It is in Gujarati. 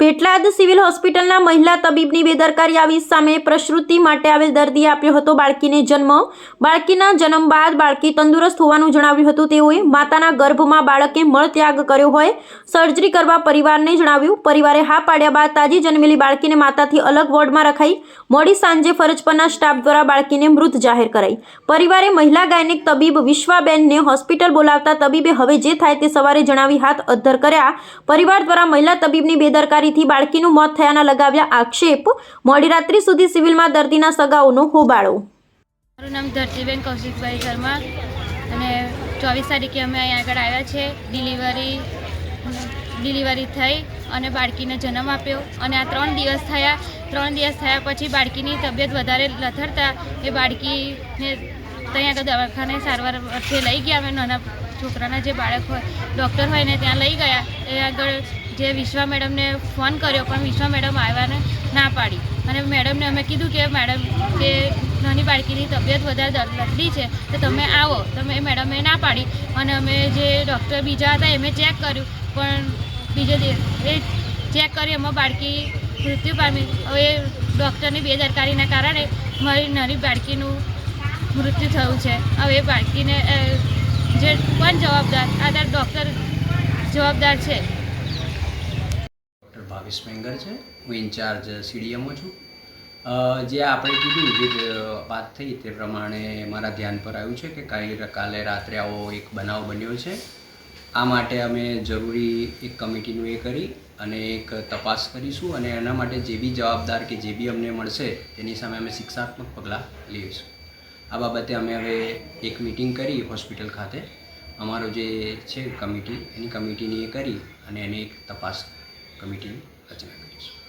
પેટલાદ સિવિલ હોસ્પિટલના મહિલા તબીબની બેદરકારી આવી સામે પ્રસૃતિ માટે આવેલ દર્દીએ આપ્યો હતો બાળકીને જન્મ. બાળકીના જન્મ બાદ બાળકી તંદુરસ્ત હોવાનું જણાવ્યું હતું. તેઓએ માતાના ગર્ભમાં બાળકે મળત્યાગ કર્યો હોય, સર્જરી કરવા પરિવારને જણાવ્યું. પરિવારે હા પાડ્યા બાદ તાજી જન્મેલી બાળકીને માતાથી અલગ વોર્ડમાં રખાઈ, મોડી સાંજે ફરજ પરના સ્ટાફ દ્વારા બાળકીને મૃત જાહેર કરાઈ. પરિવારે મહિલા ગાયનિક તબીબ વિશ્વાબેનને હોસ્પિટલ બોલાવતા તબીબે હવે જે થાય તે સવારે જણાવી હાથ અદ્ધર કર્યા. પરિવાર દ્વારા મહિલા તબીબની બેદરકારીથી બાળકીનું મોત થયાના લગાવ્યા આક્ષેપ. મોડી રાત્રિ સુધી સિવિલમાં દર્દીના સગાઓનો હોબાળો. મારું નામ ધરતીબેન કૌશિકભાઈ શર્મા અને ચોવીસ તારીખે અમે અહીં આગળ આવ્યા છે. ડિલિવરી ડિલિવરી થઈ અને બાળકીને જન્મ આપ્યો અને આ ત્રણ દિવસ થયા. ત્રણ દિવસ થયા પછી બાળકીની તબિયત વધારે લથડતા એ બાળકીને ત્યાં આગળ દવાખાને સારવાર અર્થે લઈ ગયા. અમે નાના છોકરાના જે બાળક હોય, ડૉક્ટર હોય ને ત્યાં લઈ ગયા. એ આગળ જે વિશ્વા મેડમને ફોન કર્યો, પણ વિશ્વા મેડમ આવ્યાને ના પાડી. અને મેડમને અમે કીધું કે, મેડમ, કે નાની બાળકીની તબિયત વધારે લથડી છે, તો તમે આવો. તમે મેડમે ના પાડી. અને અમે જે ડૉક્ટર બીજા હતા એમણે ચેક કર્યું. પણ બીજે એ ચેક કરી, એમાં બાળકી મૃત્યુ પામી. હવે ડૉક્ટરની બેદરકારીના કારણે મારી નાની બાળકીનું મૃત્યુ થયું છે. હવે બાળકીને જે પણ જવાબદાર, આ ડૉક્ટર જવાબદાર છે. ભાવેશ મેંગર છે. હું ઇન્ચાર્જ સીડીએમઓ છું. જે આપણે કીધું જે વાત થઈ તે પ્રમાણે મારા ધ્યાન પર આવ્યું છે કે કાલે કાલે રાત્રે આવો એક બનાવ બન્યો છે. આ માટે અમે જરૂરી એક કમિટીનું એ કરી અને એક તપાસ કરીશું અને એના માટે જે બી જવાબદાર કે જે બી અમને મળશે તેની સામે અમે શિક્ષાત્મક પગલાં લઈશું. આ બાબતે અમે હવે એક મિટિંગ કરી હોસ્પિટલ ખાતે. અમારો જે છે કમિટી, એની કમિટીની એ કરી અને એની એક તપાસ કમિટી રચના કરીશું.